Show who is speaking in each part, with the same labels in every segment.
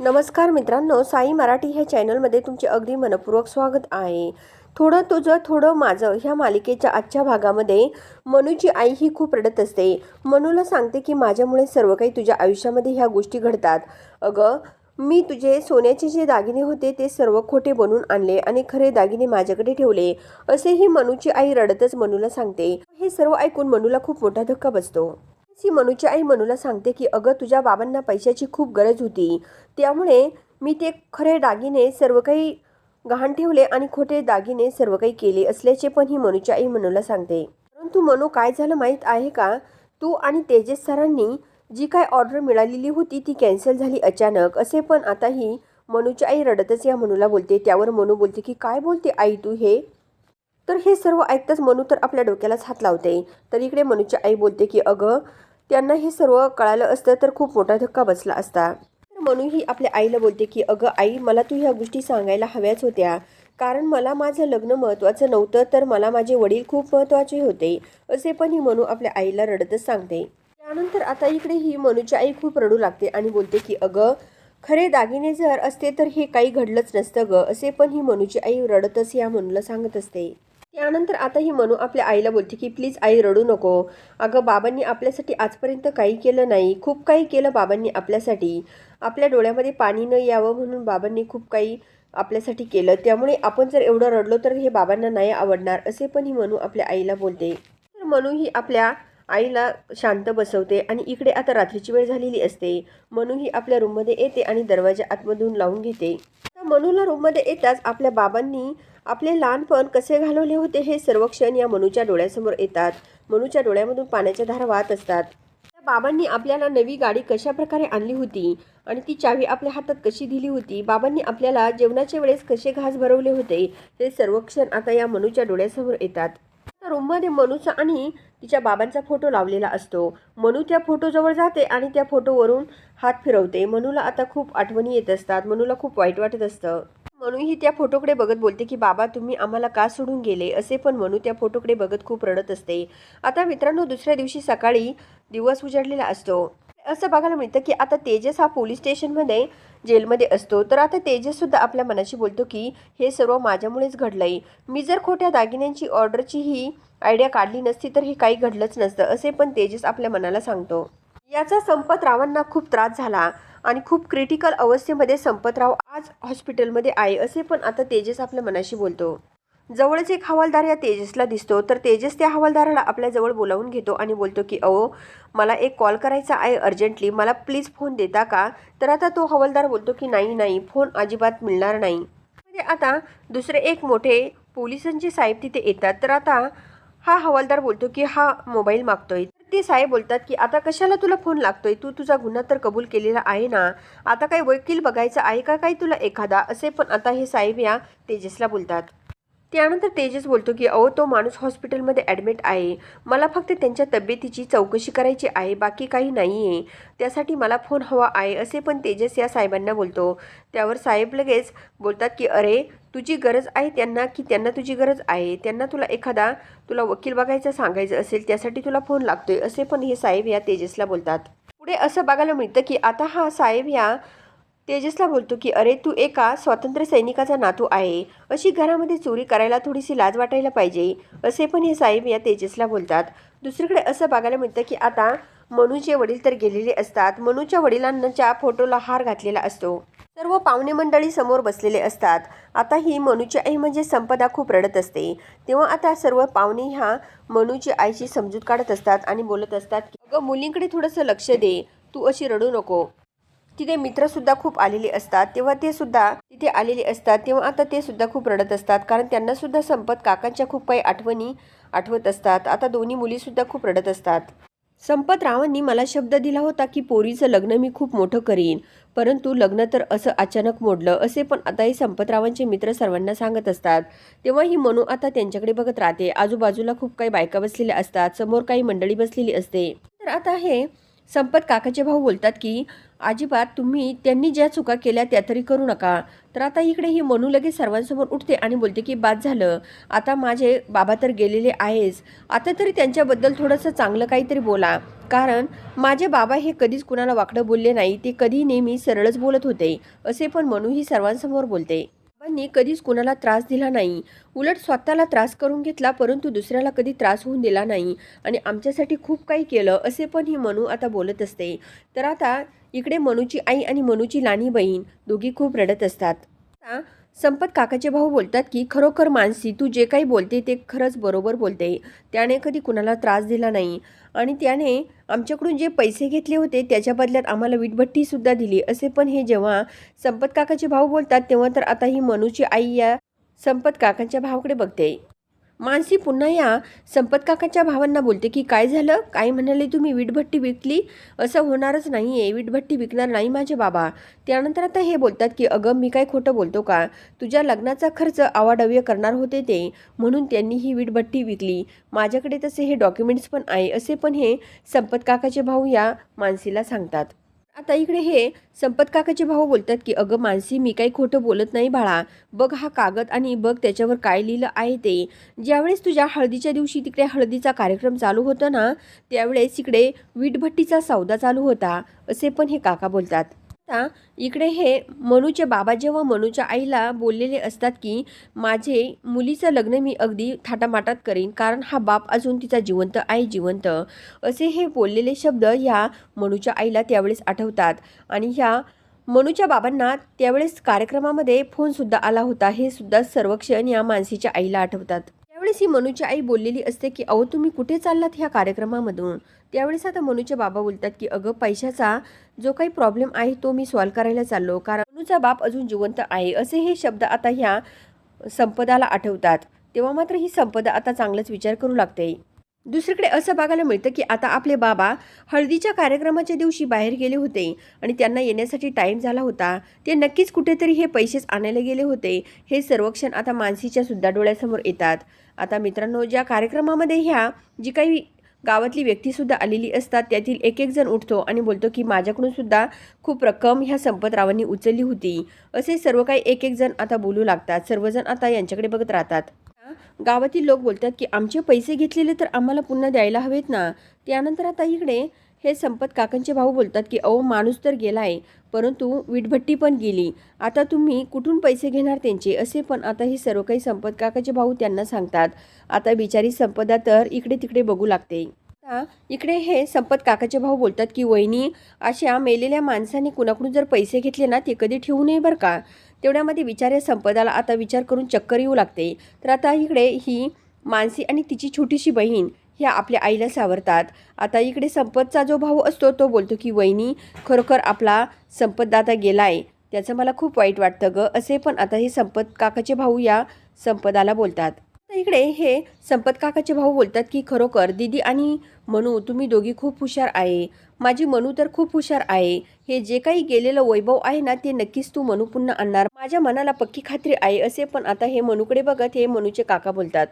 Speaker 1: नमस्कार मित्रांनो साई मराठी ह्या चॅनलमध्ये तुमचे अगदी मनपूर्वक स्वागत आहे. थोडं तुझं थोडं माझं ह्या मालिकेच्या आजच्या भागामध्ये मनूची आई ही खूप रडत असते. मनूला सांगते की माझ्यामुळे सर्व काही तुझ्या आयुष्यामध्ये ह्या गोष्टी घडतात. अगं मी तुझे सोन्याचे जे दागिने होते ते सर्व खोटे बनवून आणले आणि खरे दागिने माझ्याकडे ठेवले. असेही मनूची आई रडतच मनूला सांगते. हे सर्व ऐकून मनूला खूप मोठा धक्का बसतो. ती मनूची आई मनूला सांगते की अगं तुझ्या बाबांना पैशाची खूप गरज होती. त्यामुळे मी ते खरे दागिने सर्व काही गहाण ठेवले आणि खोटे दागिने सर्व काही केले असल्याचे पण ही मनूची आई मनूला सांगते. परंतु मनू काय झालं माहीत आहे का? तू आणि तेजस सरांनी जी काय ऑर्डर मिळालेली होती ती कॅन्सल झाली अचानक. असे पण आता ही मनूची आई रडतच या मनूला बोलते. त्यावर मनू बोलते की काय बोलते आई तू हे? तर हे सर्व ऐकताच मनू तर आपल्या डोक्यालाच हात लावते. तर इकडे मनूची आई बोलते की अगं त्यांना हे सर्व कळालं असतं तर खूप मोठा धक्का बसला असता. तर मनू ही आपल्या आईला बोलते की अगं आई मला तू ह्या गोष्टी सांगायला हव्याच होत्या. कारण मला माझं लग्न महत्त्वाचं नव्हतं तर मला माझे वडील खूप महत्त्वाचे होते असे पण ही मनू आपल्या आईला रडतच सांगते. त्यानंतर आता इकडे ही मनूची आई खूप रडू लागते आणि बोलते की अगं खरे दागिने जर असते तर हे काही घडलंच नसतं ग असे पण ही मनूची आई रडतच या मनूला सांगत असते. त्यानंतर आता ही मनू आपल्या आईला बोलते की प्लीज आई रडू नको. अगं बाबांनी आपल्यासाठी आजपर्यंत काही केलं नाही. खूप काही केलं बाबांनी आपल्यासाठी. आपल्या डोळ्यामध्ये पाणी न यावं म्हणून बाबांनी खूप काही आपल्यासाठी केलं. त्यामुळे आपण जर एवढं रडलो तर हे बाबांना नाही आवडणार असे पण ही मनू आपल्या आईला बोलते. तर मनू ही आपल्या आईला शांत बसवते आणि इकडे आता रात्रीची वेळ झालेली असते. मनू ही आपल्या रूममध्ये येते आणि दरवाजा आतमधून लावून घेते. तर मनूला रूममध्ये येताच आपल्या बाबांनी आपले लहानपण कसे घालवले होते हे सर्व क्षण या मनूच्या डोळ्यासमोर येतात. मनूच्या डोळ्यामधून पाण्याच्या धारा वाहत असतात. त्या बाबांनी आपल्याला नवी गाडी कशा प्रकारे आणली होती आणि ती चावी आपल्या हातात कशी दिली होती? बाबांनी आपल्याला जेवणाच्या वेळेस कसे घास भरवले होते? हे सर्व क्षण आता या मनूच्या डोळ्यासमोर येतात. रूममध्ये मनूचा आणि तिच्या बाबांचा फोटो लावलेला असतो. मनू त्या फोटोजवळ जाते आणि त्या फोटोवरून हात फिरवते. मनूला आता खूप आठवणी येत असतात. मनूला खूप वाईट वाटत असतं. मनूही त्या फोटोकडे बघत बोलते की बाबा तुम्ही आम्हाला का सोडून गेले? असे पण मनू त्या फोटोकडे बघत खूप रडत असते. आता मित्रांनो दुसऱ्या दिवशी सकाळी दिवस उजाडलेला असतो. असं बघायला मिळतं की आता तेजस हा पोलीस स्टेशनमध्ये जेलमध्ये असतो. तर आता तेजससुद्धा आपल्या मनाशी बोलतो की हे सर्व माझ्यामुळेच घडलंय. मी जर खोट्या दागिन्यांची ऑर्डरची ही आयडिया काढली नसती तर हे काही घडलंच नसतं असे पण तेजस आपल्या मनाला सांगतो. याचा संपतरावांना खूप त्रास झाला आणि खूप क्रिटिकल अवस्थेमध्ये संपतराव आज हॉस्पिटलमध्ये आहे असे पण आता तेजस आपल्या मनाशी बोलतो. जवळच एक हवालदार या तेजसला दिसतो. तर तेजस त्या हवालदाराला आपल्याजवळ बोलावून घेतो आणि बोलतो की अहो मला एक कॉल करायचा आहे अर्जंटली. मला प्लीज फोन देता का? तर आता तो हवालदार बोलतो की नाही नाही. फोन अजिबात मिळणार नाही. आता दुसरे एक मोठे पोलिसांचे साहेब तिथे येतात. तर आता हा हवालदार बोलतो की हा मोबाईल मागतोय. ते साहेब बोलतात की आता कशाला तुला फोन लागतोय? तू तुझा गुन्हा तर कबूल केलेला आहे ना? आता काही वकील बघायचा आहे का? काही तुला एखादा? असे पण आता हे साहेब या तेजसला बोलतात. त्यानंतर तेजस बोलतो की अहो तो माणूस हॉस्पिटलमध्ये ॲडमिट आहे. मला फक्त त्यांच्या तब्येतीची चौकशी करायची आहे बाकी काही नाही आहे त्यासाठी मला फोन हवा आहे असे पण तेजस या साहेबांना बोलतो. त्यावर साहेब लगेच बोलतात की अरे तुझी गरज आहे त्यांना की त्यांना तुझी गरज आहे? त्यांना तुला एखादा तुला वकील बघायचं सांगायचं असेल त्यासाठी तुला फोन लागतोय असे पण हे साहेब या तेजसला बोलतात. पुढे असं बघायला मिळतं की आता हा साहेब या तेजसला बोलतो की अरे तू एका स्वातंत्र्य सैनिकाचा नातू आहे. अशी घरामध्ये चोरी करायला थोडीशी लाज वाटायला पाहिजे. असे पण हे साहेब या तेजसला बोलतात. दुसरीकडे असं बघायला मिळतं की आता मनूचे वडील तर गेलेले असतात. मनूच्या वडिलांच्या फोटोला हार घातलेला असतो. सर्व पाहुणे मंडळी समोर बसलेले असतात. आता ही मनूची आई म्हणजे संपदा खूप रडत असते. तेव्हा आता सर्व पाहुणे ह्या मनूची आईची समजूत काढत असतात आणि बोलत असतात की अगं मुलींकडे थोडंसं लक्ष दे. तू अशी रडू नको. तिथे मित्रसुद्धा खूप आलेले असतात. तेव्हा ते सुद्धा तिथे आलेले असतात. तेव्हा आता ते सुद्धा खूप रडत असतात. कारण त्यांना सुद्धा संपत काकांच्या खूप काही आठवणी आठवत असतात. आता दोन्ही मुलीसुद्धा खूप रडत असतात. संपत रावांनी मला शब्द दिला होता की पोरीचं लग्न मी खूप मोठं करीन. परंतु लग्न तर असं अचानक मोडलं. असे पण आता हे संपतरावांचे मित्र सर्वांना सांगत असतात. तेव्हा ही मनू आता त्यांच्याकडे बघत राहते. आजूबाजूला खूप काही बायका बसलेल्या असतात. समोर काही मंडळी बसलेली असते. तर आता हे संपत काकाचे भाऊ बोलतात की अजिबात तुम्ही त्यांनी ज्या चुका केल्या त्या तरी करू नका. तर आता इकडे ही मनू लगेच सर्वांसमोर उठते आणि बोलते की बाद झालं. आता माझे बाबा तर गेलेले आहेच. आता तरी त्यांच्याबद्दल थोडंसं चांगलं काहीतरी बोला. कारण माझे बाबा हे कधीच कुणाला वाकडं बोलले नाही. ते कधी नेहमी सरळच बोलत होते. असे पण मनू ही सर्वांसमोर बोलते. बाबांनी कधीच कुणाला त्रास दिला नाही. उलट स्वतःला त्रास करून घेतला परंतु दुसऱ्याला कधी त्रास होऊन दिला नाही. आणि आमच्यासाठी खूप काही केलं असे पण ही मनू आता बोलत असते. तर आता इकडे मनूची आई आणि मनूची लाणी बहीण दोघी खूप रडत असतात. आता संपत काकाचे भाऊ बोलतात की खरोखर मानसी तू जे काही बोलते ते खरंच बरोबर बोलते. त्याने कधी कुणाला त्रास दिला नाही. आणि त्याने आमच्याकडून जे पैसे घेतले होते त्याच्या बदल्यात आम्हाला वीटभट्टीसुद्धा दिली. असे पण हे जेव्हा संपत काकाचे भाऊ बोलतात तेव्हा तर आता ही मनूची आई या संपत काकांच्या भावाकडे बघते. मानसी पुन्हा या. संपत काकाच्या भावांना बोलते की काय झालं? काय म्हणाले तुम्ही वीटभट्टी विकली? असं होणारच नाही आहे वीटभट्टी विकणार नाही माझे बाबा. त्यानंतर आता हे बोलतात की अगं मी काय खोटं बोलतो का? तुझ्या लग्नाचा खर्च आवाडव्य करणार होते ते. म्हणून त्यांनी ही वीटभट्टी विकली. माझ्याकडे तसे हे डॉक्युमेंट्स पण आहे. असे पण हे संपत काकाचे भाऊ या मानसीला सांगतात. आता इकडे हे संपत काकाचे भाऊ बोलतात की अगं मानसी मी काही खोटं बोलत नाही बाळा. बघ हा कागद आणि बघ त्याच्यावर काय लिहिलं आहे ते. ज्यावेळेस तुझ्या हळदीच्या दिवशी तिकडे हळदीचा कार्यक्रम चालू होता ना त्यावेळेस इकडे वीटभट्टीचा सौदा चालू होता असे पण हे काका बोलतात. आता इकडे हे मनूचे बाबा जेव्हा मनूच्या आईला बोललेले असतात की माझे मुलीचं लग्न मी अगदी थाटामाटात करीन कारण हा बाप अजून तिचा जिवंत आहे जिवंत. असे हे बोललेले शब्द ह्या मनूच्या आईला त्यावेळेस आठवतात. आणि ह्या मनूच्या बाबांना त्यावेळेस कार्यक्रमामध्ये फोनसुद्धा आला होता. हे सुद्धा सर्वक्षण या मानसीच्या आईला आठवतात. त्यावेळेस ही मनूची आई बोललेली असते की अहो तुम्ही कुठे चाललात ह्या कार्यक्रमामधून? त्यावेळेस आता मनूचे बाबा बोलतात की अगं पैशाचा जो काही प्रॉब्लेम आहे तो मी सॉल्व्ह करायला चाललो. कारण मनूचा बाप अजून जिवंत आहे. असे हे शब्द आता ह्या संपदाला आठवतात. तेव्हा मात्र ही संपदा आता चांगलाच विचार करू लागते. दुसरीकडे असं बघायला मिळतं की आता आपले बाबा हळदीच्या कार्यक्रमाच्या दिवशी बाहेर गेले होते आणि त्यांना येण्यासाठी टाईम झाला होता. ते नक्कीच कुठेतरी हे पैसेच आणायला गेले होते. हे सर्वक्षण आता मानसीच्या सुद्धा डोळ्यासमोर येतात. आता मित्रांनो ज्या कार्यक्रमामध्ये ह्या जी काही गावातली व्यक्तीसुद्धा आलेली असतात त्यातील एक एक जण उठतो आणि बोलतो की माझ्याकडून सुद्धा खूप रक्कम ह्या संपतरावांनी उचलली होती. असे सर्व काही एक एक जण आता बोलू लागतात. सर्वजण आता यांच्याकडे बघत राहतात. गावातील लोक बोलतात की आमचे पैसे घेतलेले तर आम्हाला पुन्हा द्यायला हवेत ना. त्यानंतर आता इकडे हे संपत काकांचे भाऊ बोलतात की अहो माणूस तर गेला आहे परंतु विटभट्टी पण गेली. आता तुम्ही कुठून पैसे घेणार त्यांचे? असे पण आता हे सर्व काही संपत काकाचे भाऊ त्यांना सांगतात. आता बिचारी संपदा तर इकडे तिकडे बघू लागते. इकडे हे संपत काकाचे भाऊ बोलतात की वहिनी अशा मेलेल्या माणसाने कुणाकडून जर पैसे घेतले ना ते कधी ठेवू नये बरं का? तेवढ्यामध्ये विचार संपदाला आता विचार करून चक्कर येऊ लागते. तर आता इकडे ही मानसी आणि तिची छोटीशी बहीण ह्या आपल्या आईला सावरतात. आता इकडे संपतचा जो भाऊ असतो तो बोलतो की वहिनी खरोखर आपला संपतदाता गेला आहे त्याचं मला खूप वाईट वाटतं ग. असे पण आता हे संपत काकाचे भाऊ या संपदाला बोलतात. इकडे हे संपत काकाचे भाऊ बोलतात की खरोखर दीदी आणि मनू तुम्ही दोघी खूप हुशार आहे. माझी मनू तर खूप हुशार आहे. हे जे काही गेलेलं वैभव आहे ना ते नक्कीच तू मनू पुन्हा आणणार. माझ्या मनाला पक्की खात्री आहे असे पण आता हे मनूकडे बघत हे मनूचे काका बोलतात.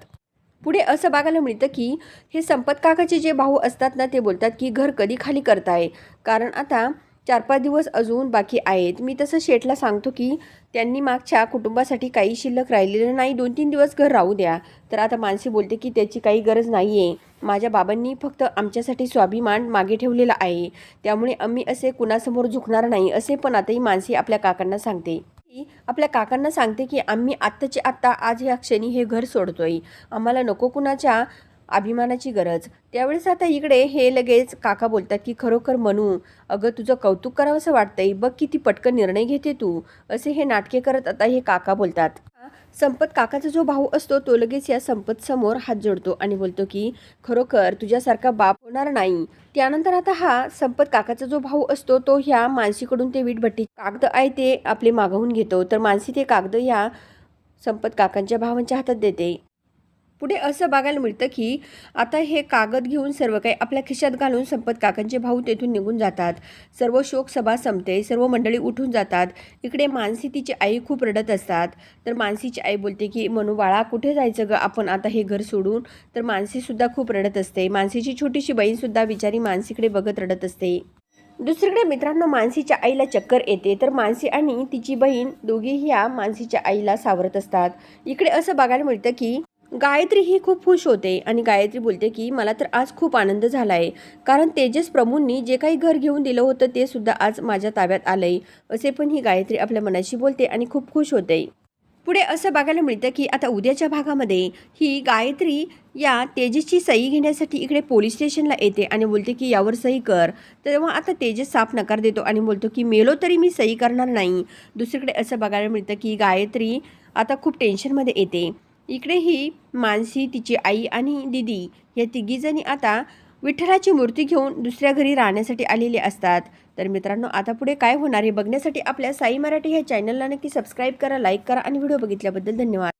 Speaker 1: पुढे असं बघायला मिळतं की हे संपत काकाचे जे भाऊ असतात ना ते बोलतात की घर कधी खाली करताय? कारण आता चार पाच दिवस अजून बाकी आहेत. मी तसं शेठला सांगतो की त्यांनी मागच्या कुटुंबासाठी काही शिल्लक राहिलेलं नाही. दोन तीन दिवस घर राहू द्या. तर आता मानसी बोलते की त्याची काही गरज नाही आहे माझ्या बाबांनी फक्त आमच्यासाठी स्वाभिमान मागे ठेवलेला आहे. त्यामुळे आम्ही असे कुणासमोर झुकणार नाही असे पण आता ही मानसी आपल्या काकांना सांगते. आपल्या काकांना सांगते की आम्ही आत्ताचे आत्ता आज या क्षणी हे घर सोडतोय. आम्हाला नको कुणाच्या अभिमानाची गरज. त्यावेळेस आता इकडे हे लगेच काका बोलतात की खरोखर म्हणू अगं तुझं कौतुक करावंसं वाटतंय. बघ किती पटकन निर्णय घेते तू. असे हे नाटके करत आता हे काका बोलतात. संपत काकाचा जो भाऊ असतो तो लगेच या संपत समोर हात जोडतो आणि बोलतो की खरोखर तुझ्यासारखा बाप होणार नाही. त्यानंतर आता हा संपत काकाचा जो भाऊ असतो तो ह्या मानसीकडून ते वीटभट्टी कागद आहे ते आपले मागवून घेतो. तर मानसी ते कागद या संपत काकांच्या भावांच्या हातात देते. पुढे असं बघायला मिळतं की आता हे कागद घेऊन सर्व काही आपल्या खिशात घालून संपत काकांचे भाऊ तेथून निघून जातात. सर्व शोकसभा संपते सर्व मंडळी उठून जातात. इकडे मानसी तिची आई खूप रडत असतात. तर मानसीची आई बोलते की मनू बाळा कुठे जायचं ग? आपण आता हे घर सोडून. तर मानसीसुद्धा खूप रडत असते. मानसीची छोटीशी बहीणसुद्धा बिचारी मानसीकडे बघत रडत असते. दुसरीकडे मित्रांनो मानसीच्या आईला चक्कर येते. तर मानसी आणि तिची बहीण दोघीही या मानसीच्या आईला सावरत असतात. इकडे असं बघायला मिळतं की गायत्री ही खूप खुश होते आणि गायत्री बोलते की मला तर आज खूप आनंद झाला आहे कारण तेजस प्रभूंनी जे काही घर घेऊन दिलं होतं ते सुद्धा आज माझ्या ताब्यात आलंय. असे पण ही गायत्री आपल्या मनाशी बोलते आणि खूप खुश होते. पुढे असं बघायला मिळतं की आता उद्याच्या भागामध्ये ही गायत्री या तेजसची सही घेण्यासाठी इकडे पोलीस स्टेशनला येते आणि बोलते की यावर सही कर. तेव्हा आता तेजस साफ नकार देतो आणि बोलतो की मेलो तरी मी सही करणार नाही. दुसरीकडे असं बघायला मिळतं की गायत्री आता खूप टेन्शनमध्ये येते. इकडे ही मानसी तिची आई आणि दिदी या तिघीजणी आता विठ्ठलाची मूर्ती घेऊन दुसऱ्या घरी राहण्यासाठी आलेले असतात. तर मित्रांनो आता पुढे काय होणार हे बघण्यासाठी आपल्या साई मराठी ह्या चॅनलला नक्की सबस्क्राईब करा लाईक करा आणि व्हिडिओ बघितल्याबद्दल धन्यवाद.